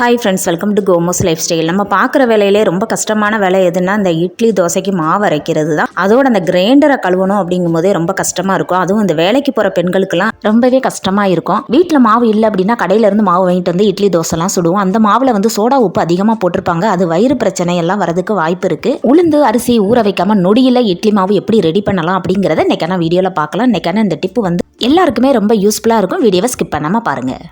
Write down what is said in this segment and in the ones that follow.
Hi friends welcome to கோமோஸ் lifestyle நம்ம பார்க்குற வேலையிலே ரொம்ப கஷ்டமான வேலை எதுன்னா இந்த இட்லி தோசைக்கு மாவு அரைக்கிறது தான். அதோட அந்த கிரைண்டரை கழுவணும் அப்படிங்கும் போதே ரொம்ப கஷ்டமாக இருக்கும். அதுவும் இந்த வேலைக்கு போகிற பெண்களுக்கெல்லாம் ரொம்பவே கஷ்டமாக இருக்கும். வீட்டில் மாவு இல்லை அப்படின்னா கடையிலேருந்து மாவு வாங்கிட்டு வந்து இட்லி தோசைலாம் சுடுவோம். அந்த மாவில் வந்து சோடா உப்பு அதிகமாக போட்டிருப்பாங்க. அது வயிறு பிரச்சனை எல்லாம் வரதுக்கு வாய்ப்பு இருக்குது உளுந்து அரிசி ஊற வைக்காம நொடியில் இட்லி மாவு எப்படி ரெடி பண்ணலாம் அப்படிங்கிறத இன்னைக்கான வீடியோவில் பார்க்கலாம். இன்னைக்கான இந்த டிப்பு வந்து எல்லாருக்குமே ரொம்ப யூஸ்ஃபுல்லாக இருக்கும். வீடியோவை ஸ்கிப் பண்ணாமல் பாருங்கள்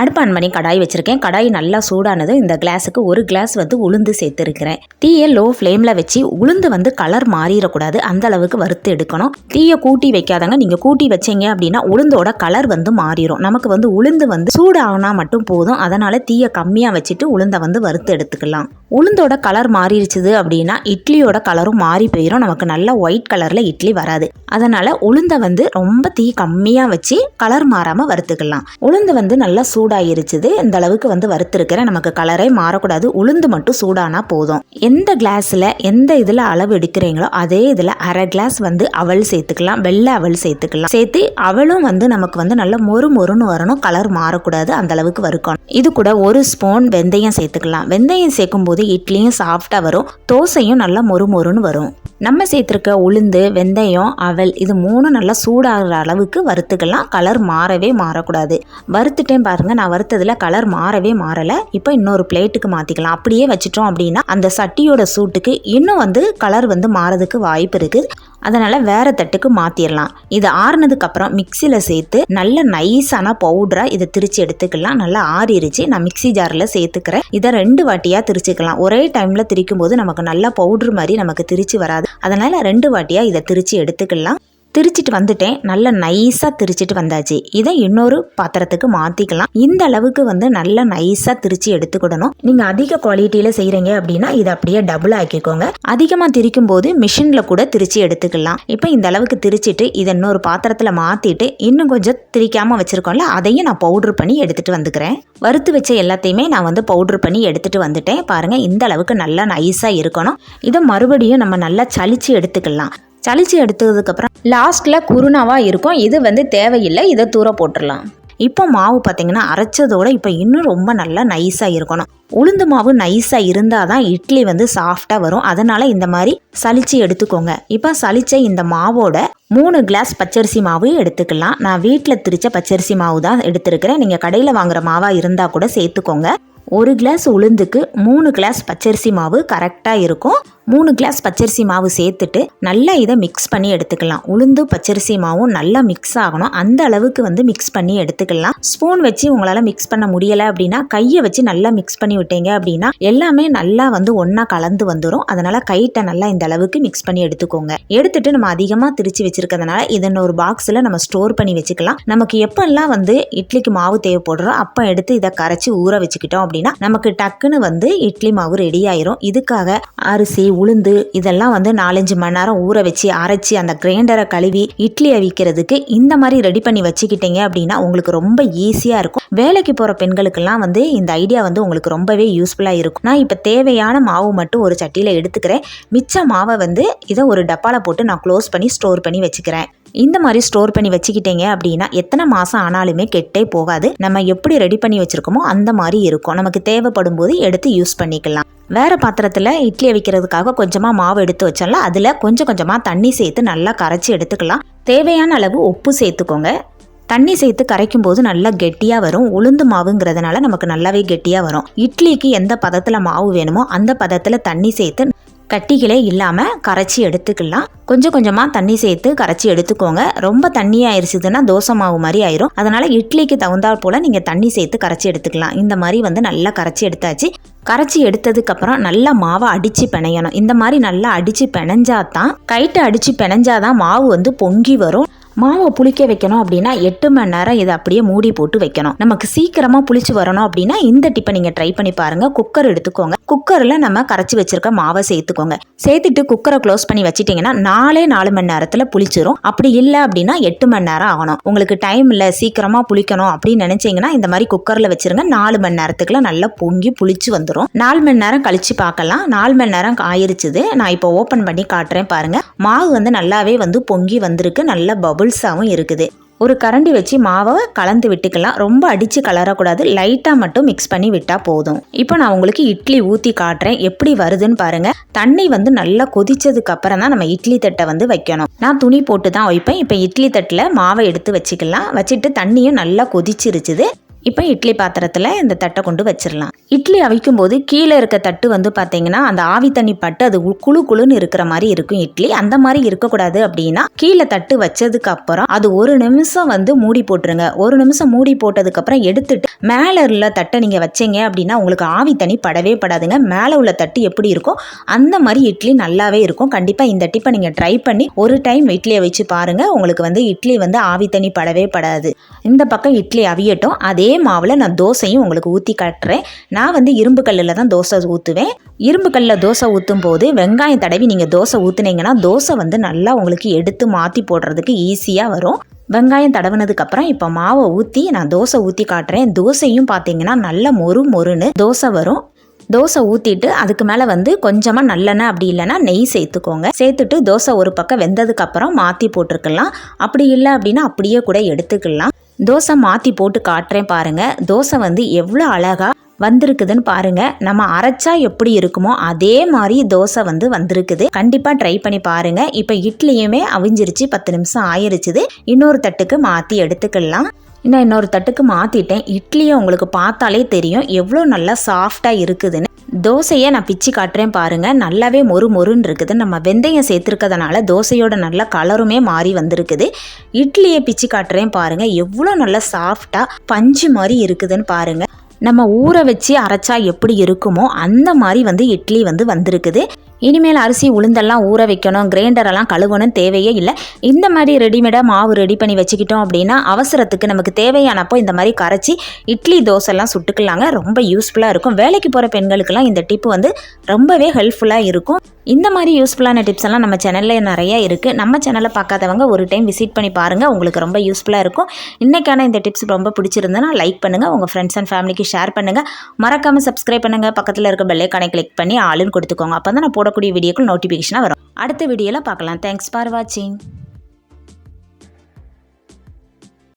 அடுப்பு ஆன் பண்ணி கடாய் வச்சுருக்கேன். கடாய் நல்லா சூடானது. இந்த கிளாஸுக்கு ஒரு கிளாஸ் வந்து உளுந்து சேர்த்துருக்கிறேன். தீயை லோ ஃப்ளேமில் வச்சு உளுந்து வந்து கலர் மாறிடக்கூடாது. அந்த அளவுக்கு வறுத்து எடுக்கணும். தீயை கூட்டி வைக்காதங்க. நீங்கள் கூட்டி வச்சீங்க அப்படின்னா உளுந்தோட கலர் வந்து மாறிடும் நமக்கு வந்து உளுந்து வந்து சூடாகினா மட்டும் போதும். அதனால் தீயை கம்மியாக வச்சுட்டு உளுந்தை வந்து வறுத்து எடுத்துக்கலாம். உளுந்தோட கலர் மாறிடுச்சுது அப்படின்னா இட்லியோட கலரும் மாறி போயிடும் நமக்கு நல்லா ஒயிட் கலரில் இட்லி வராது. அதனால் உளுந்தை வந்து ரொம்ப தீ கம்மியாக வச்சு கலர் மாறாமல் வறுத்துக்கலாம். உளுந்து வந்து நல்லா சூடு சூடாயிருச்சுது. இந்த அளவுக்கு வந்து வறுத்துருக்கிறேன். நமக்கு கலரே மாறக்கூடாது. உளுந்து மட்டும் சூடானா போதும். எந்த கிளாஸில் எந்த இதில் அளவு எடுக்கிறீங்களோ அதே இதில் அரை கிளாஸ் வந்து அவல் சேர்த்துக்கலாம். வெள்ளை அவல் சேர்த்துக்கலாம். சேர்த்து அவளும் வந்து நமக்கு வந்து நல்ல மொறு மொறுன்னு வரணும். கலர் மாறக்கூடாது. அந்த அளவுக்கு வறுக்கணும். இது கூட ஒரு ஸ்பூன் வெந்தயம் சேர்த்துக்கலாம். வெந்தயம் சேர்க்கும் போது இட்லியும் சாஃப்டாக வரும். தோசையும் நல்லா மொறு மொறுன்னு வரும். நம்ம சேர்த்துருக்க உளுந்து வெந்தயம் அவல் இது மூணும் நல்லா சூடாகிற அளவுக்கு வறுத்துக்கலாம். கலர் மாறவே மாறக்கூடாது. வறுத்துட்டேன் பாருங்கள் நான் வறுத்ததில் கலர் மாறவே மாறலை. இப்போ இன்னொரு பிளேட்டுக்கு மாற்றிக்கலாம் அப்படியே வச்சிட்டோம் அப்படின்னா அந்த சட்டியோட சூட்டுக்கு இன்னும் வந்து கலர் வந்து மாறதுக்கு வாய்ப்பு இருக்குது அதனால் வேறு தட்டுக்கு மாற்றிடலாம் இது ஆறுனதுக்கப்புறம் மிக்சியில் சேர்த்து நல்ல நைஸான பவுடராக இதை திரிச்சு எடுத்துக்கலாம். நல்லா ஆறிடுச்சு நான் மிக்ஸி ஜாரில் சேர்த்துக்கிறேன். இதை ரெண்டு வாட்டியாக திரிச்சுக்கலாம். ஒரே டைமில் திரிக்கும் போது நமக்கு நல்ல பவுடர் மாதிரி நமக்கு திரிச்சு வராது. அதனால் ரெண்டு வாட்டியாக இதை திரித்து எடுத்துக்கலாம். திரிச்சிட்டு வந்துட்டேன். நல்ல நைஸாக திரிச்சிட்டு வந்தாச்சு. இதை இன்னொரு பாத்திரத்துக்கு மாற்றிக்கலாம் இந்த அளவுக்கு வந்து நல்ல நைஸாக திரிச்சு எடுத்துக்கிடணும். நீங்கள் அதிக குவாலிட்டியில் செய்கிறீங்க அப்படின்னா இதை அப்படியே டபுள் ஆக்கிக்கோங்க. அதிகமாக திரிக்கும் போது மிஷினில் கூட திரிச்சு எடுத்துக்கலாம். இப்போ இந்த அளவுக்கு திரிச்சிட்டு இதை இன்னொரு பாத்திரத்தில் மாற்றிட்டு இன்னும் கொஞ்சம் திரிக்காமல் வச்சுருக்கோம்ல அதையும் நான் பவுட்ரு பண்ணி எடுத்துகிட்டு வந்துக்கிறேன். வறுத்து வச்ச எல்லாத்தையுமே நான் வந்து பவுட்ரு பண்ணி எடுத்துகிட்டு வந்துட்டேன். பாருங்கள் இந்த அளவுக்கு நல்லா நைஸாக இருக்கணும். இதை மறுபடியும் நம்ம நல்லா சளிச்சு எடுத்துக்கலாம். சளிச்சு எடுத்ததுக்கப்புறம் லாஸ்ட்டில் குருணாவாக இருக்கும். இது வந்து தேவையில்லை. இதை தூர போட்டுடலாம். இப்போ மாவு பார்த்தீங்கன்னா அரைச்சதோட இப்போ இன்னும் ரொம்ப நல்லா நைஸாக இருக்கணும். உளுந்து மாவு நைஸாக இருந்தால் தான் இட்லி வந்து சாஃப்டாக வரும். அதனால் இந்த மாதிரி சளிச்சு எடுத்துக்கோங்க. இப்போ சளிச்ச இந்த மாவோட மூணு கிளாஸ் பச்சரிசி மாவு எடுத்துக்கலாம். நான் வீட்டில் திரிச்ச பச்சரிசி மாவு தான் எடுத்துருக்கிறேன். நீங்கள் கடையில் வாங்குற மாவாக இருந்தால் கூட சேர்த்துக்கோங்க. ஒரு கிளாஸ் உளுந்துக்கு மூணு கிளாஸ் பச்சரிசி மாவு கரெக்டாக இருக்கும். மூணு கிளாஸ் பச்சரிசி மாவு சேர்த்துட்டு நல்லா இதை மிக்ஸ் பண்ணி எடுத்துக்கலாம். உளுந்து பச்சரிசி மாவும் நல்லா மிக்ஸ் ஆகணும். அந்த அளவுக்கு வந்து மிக்ஸ் பண்ணி எடுத்துக்கலாம். ஸ்பூன் வச்சு உங்களால் மிக்ஸ் பண்ண முடியலை அப்படின்னா கையை வச்சு நல்லா மிக்ஸ் பண்ணி விட்டீங்க அப்படின்னா எல்லாமே நல்லா வந்து ஒன்றா கலந்து வந்துடும் அதனால் கைட்டை நல்லா இந்த அளவுக்கு மிக்ஸ் பண்ணி எடுத்துக்கோங்க. எடுத்துட்டு நம்ம அதிகமாக திரிச்சு வச்சிருக்கிறதுனால இதன் ஒரு பாக்ஸில் நம்ம ஸ்டோர் பண்ணி வச்சுக்கலாம். நமக்கு எப்பெல்லாம் வந்து இட்லிக்கு மாவு தேவைப்படுறோ அப்போ எடுத்து இதை கரைச்சி ஊற வச்சுக்கிட்டோம் அப்படின்னா நமக்கு டக்குன்னு வந்து இட்லி மாவு ரெடி ஆயிரும். இதுக்காக அரிசி உளுந்து இதெல்லாம் வந்து நாலஞ்சு மணி நேரம் ஊற வச்சு அரைச்சி அந்த கிரைண்டரை கழுவி இட்லி அவிக்கிறதுக்கு இந்த மாதிரி ரெடி பண்ணி வச்சுக்கிட்டீங்க அப்படின்னா உங்களுக்கு ரொம்ப ஈஸியாக இருக்கும். வேலைக்கு போகிற பெண்களுக்கெல்லாம் வந்து இந்த ஐடியா வந்து உங்களுக்கு ரொம்பவே யூஸ்ஃபுல்லாக இருக்கும். நான் இப்போ தேவையான மாவு மட்டும் ஒரு சட்டியில் எடுத்துக்கிறேன். மிச்ச மாவை வந்து இதை ஒரு டப்பாவில் போட்டு நான் க்ளோஸ் பண்ணி ஸ்டோர் பண்ணி வச்சுக்கிறேன். இந்த மாதிரி ஸ்டோர் பண்ணி வச்சுக்கிட்டீங்க அப்படின்னா எத்தனை மாதம் ஆனாலுமே கெட்டே போகாது. நம்ம எப்படி ரெடி பண்ணி வச்சுருக்கோமோ அந்த மாதிரி இருக்கும். நமக்கு தேவைப்படும் போது எடுத்து யூஸ் பண்ணிக்கலாம். வேறு பாத்திரத்தில் இட்லி வைக்கிறதுக்காக கொஞ்சமாக மாவு எடுத்து வச்சோம்ல அதில் கொஞ்சம் கொஞ்சமாக தண்ணி சேர்த்து நல்லா கரைச்சி எடுத்துக்கலாம். தேவையான அளவு உப்பு சேர்த்துக்கோங்க. தண்ணி சேர்த்து கரைக்கும் போது நல்லா கெட்டியாக வரும். உளுந்து மாவுங்கிறதுனால நமக்கு நல்லாவே கெட்டியாக வரும். இட்லிக்கு எந்த பதத்தில் மாவு வேணுமோ அந்த பதத்தில் தண்ணி சேர்த்து கட்டிகளே இல்லாமல் கரைச்சி எடுத்துக்கலாம். கொஞ்சம் கொஞ்சமாக தண்ணி சேர்த்து கரைச்சி எடுத்துக்கோங்க. ரொம்ப தண்ணி ஆயிடுச்சுதுன்னா தோசை மாவு மாதிரி ஆயிரும். அதனால் இட்லிக்கு தகுந்தால் போல் நீங்கள் தண்ணி சேர்த்து கரைச்சி எடுத்துக்கலாம். இந்த மாதிரி வந்து நல்லா கரைச்சி எடுத்தாச்சு. கரைச்சி எடுத்ததுக்கப்புறம் நல்லா மாவை அடித்து பிணையணும். இந்த மாதிரி நல்லா அடித்து பிணைஞ்சாதான் கைட்டை அடித்து பிணைஞ்சாதான் மாவு வந்து பொங்கி வரும். மாவை புளிக்க வைக்கணும் அப்படின்னா எட்டு மணி நேரம் இதை அப்படியே மூடி போட்டு வைக்கணும். நமக்கு சீக்கிரமாக புளிச்சு வரணும் அப்படின்னா இந்த டிப்பை நீங்கள் ட்ரை பண்ணி பாருங்கள் குக்கர் எடுத்துக்கோங்க. குக்கரில் நம்ம கரைச்சி வச்சிருக்க மாவை சேர்த்துக்கோங்க. சேர்த்துட்டு குக்கரை க்ளோஸ் பண்ணி வச்சிட்டிங்கன்னா நாலே நாலு மணி நேரத்தில் புளிச்சிரும். அப்படி இல்லை அப்படின்னா எட்டு மணி நேரம் ஆகணும். உங்களுக்கு டைம் இல்லை சீக்கிரமாக புளிக்கணும் அப்படின்னு நினச்சிங்கன்னா இந்த மாதிரி குக்கரில் வச்சிருங்க. நாலு மணி நேரத்துக்குள்ள நல்லா பொங்கி புளிச்சு வந்துடும் நாலு மணி நேரம் கழிச்சு பார்க்கலாம். நாலு மணி நேரம் ஆயிருச்சுது. நான் இப்போ ஓப்பன் பண்ணி காட்டுறேன் பாருங்க. மாவு வந்து நல்லாவே வந்து பொங்கி வந்திருக்கு. நல்ல கொல்சாவும் இருக்குது. ஒரு கரண்டி வச்சு மாவை கலந்து விட்டுக்கலாம். ரொம்ப அடித்து கலரக்கூடாது. லைட்டாக மட்டும் மிக்ஸ் பண்ணி விட்டால் போதும். இப்போ நான் உங்களுக்கு இட்லி ஊற்றி காட்டுறேன். எப்படி வருதுன்னு பாருங்கள் தண்ணி வந்து நல்லா கொதிச்சதுக்கு அப்புறம் தான் நம்ம இட்லி தட்டை வந்து வைக்கணும். நான் துணி போட்டு தான் வைப்பேன். இப்போ இட்லி தட்டில் மாவை எடுத்து வச்சுக்கலாம். வச்சுட்டு தண்ணியும் நல்லா கொதிச்சிருச்சுது. இப்போ இட்லி பாத்திரத்தில் இந்த தட்டை கொண்டு வச்சிடலாம் இட்லி அவிக்கும் போது கீழே இருக்க தட்டு வந்து பார்த்தீங்கன்னா அந்த ஆவி தண்ணி பட்டு அது குழு குளு குளுன்னு இருக்கிற மாதிரி இருக்கும் இட்லி. அந்த மாதிரி இருக்கக்கூடாது அப்படின்னா கீழே தட்டு வச்சதுக்கு அப்புறம் அது ஒரு நிமிஷம் வந்து மூடி போட்டுருங்க. ஒரு நிமிஷம் மூடி போட்டதுக்கு அப்புறம் எடுத்துட்டு மேலே உள்ள தட்டை நீங்கள் வச்சீங்க அப்படின்னா உங்களுக்கு ஆவி தண்ணி படவே படாதுங்க. மேலே உள்ள தட்டு எப்படி இருக்கோ அந்த மாதிரி இட்லி நல்லாவே இருக்கும். கண்டிப்பாக இந்த டிப்பை நீங்கள் ட்ரை பண்ணி ஒரு டைம் இட்லியை வச்சு பாருங்கள் உங்களுக்கு வந்து இட்லி வந்து ஆவி தண்ணி படவே படாது. இந்த பக்கம் இட்லி அவியட்டும். அதே மாவில் நான் தோசையும் உங்களுக்கு ஊற்றி காட்டுறேன். நான் வந்து இரும்பு கல்லில் தான் தோசை ஊற்றுவேன் இரும்பு கல்லில் தோசை ஊற்றும் போது வெங்காயம் தடவி நீங்கள் தோசை ஊற்றுனீங்கன்னா தோசை வந்து நல்லா உங்களுக்கு எடுத்து மாற்றி போடுறதுக்கு ஈஸியாக வரும். வெங்காயம் தடவுனதுக்கப்புறம் இப்போ மாவை ஊற்றி நான் தோசை ஊற்றி காட்டுறேன். தோசையும் பார்த்தீங்கன்னா நல்ல மொறு மொறுன்னு தோசை வரும். தோசை ஊற்றிட்டு அதுக்கு மேலே வந்து கொஞ்சமாக நல்லெண்ணெய் அப்படி இல்லைன்னா நெய் சேர்த்துக்கோங்க. சேர்த்துட்டு தோசை ஒரு பக்கம் வெந்ததுக்கப்புறம் மாற்றி போட்டிருக்கலாம். அப்படி இல்லை அப்படின்னா அப்படியே கூட எடுத்துக்கலாம். தோசை மாற்றி போட்டு காட்டுறேன் பாருங்கள் தோசை வந்து எவ்வளோ அழகாக வந்திருக்குதுன்னு பாருங்க. நம்ம அரைச்சா எப்படி இருக்குமோ அதே மாதிரி தோசை வந்து வந்திருக்குது. கண்டிப்பா ட்ரை பண்ணி பாருங்க. இப்போ இட்லியுமே அவிஞ்சிருச்சு. பத்து நிமிஷம் ஆயிருச்சுது. இன்னொரு தட்டுக்கு மாற்றி எடுத்துக்கலாம். இன்னும் இன்னொரு தட்டுக்கு மாற்றிட்டேன் இட்லியை உங்களுக்கு பார்த்தாலே தெரியும். எவ்வளோ நல்லா சாஃப்டாக இருக்குதுன்னு. தோசையை நான் பிச்சு காட்டுறேன் பாருங்கள் நல்லாவே மொறு மொறுன்னு இருக்குது. நம்ம வெந்தயம் சேர்த்துருக்கறதுனால தோசையோட நல்ல கலருமே மாறி வந்திருக்குது. இட்லியை பிச்சு காட்டுறேன் பாருங்கள் எவ்வளோ நல்லா சாஃப்டாக பஞ்சு மாதிரி இருக்குதுன்னு பாருங்க. நம்ம ஊற வச்சு அரைச்சா எப்படி இருக்குமோ அந்த மாதிரி வந்து இட்லி வந்து வந்திருக்குது. இனிமேல் அரிசி உளுந்தெல்லாம் ஊற வைக்கணும் கிரைண்டரெல்லாம் கழுவணும் தேவையே இல்லை. இந்த மாதிரி ரெடிமேடாக மாவு ரெடி பண்ணி வச்சுக்கிட்டோம் அப்படின்னா அவசரத்துக்கு நமக்கு தேவையானப்போ இந்த மாதிரி கரைச்சி இட்லி தோசைலாம் சுட்டுக்கலாங்க. ரொம்ப யூஸ்ஃபுல்லாக இருக்கும். வேலைக்கு போகிற பெண்களுக்கெல்லாம் இந்த டிப் வந்து ரொம்பவே ஹெல்ப்ஃபுல்லாக இருக்கும். இந்த மாதிரி யூஸ்ஃபுல்லான டிப்ஸ் எல்லாம் நம்ம சேனலில் நிறைய இருக்குது நம்ம சேனலை பார்க்காதவங்க ஒரு டைம் விசிட் பண்ணி பாருங்கள் உங்களுக்கு ரொம்ப யூஸ்ஃபுல்லாக இருக்கும். இன்றைக்கான இந்த டிப்ஸ் ரொம்ப பிடிச்சிருந்ததுன்னா லைக் பண்ணுங்கள் உங்கள் ஃப்ரெண்ட்ஸ் அண்ட் ஃபேமிலிக்கு ஷேர் பண்ணுங்கள் மறக்காமல் சப்ஸ்கிரைப் பண்ணுங்கள் பக்கத்தில் இருக்க பெல்லைக்கானை கிளிக் பண்ணி ஆளுன்னு கொடுத்துக்கோங்க. அப்போ தான் நான் போடக்கூடிய வீடியோக்கள் நோட்டிஃபிகேஷனாக வரும். அடுத்த வீடியோவில் பார்க்கலாம். தேங்க்ஸ் ஃபார் வாட்சிங்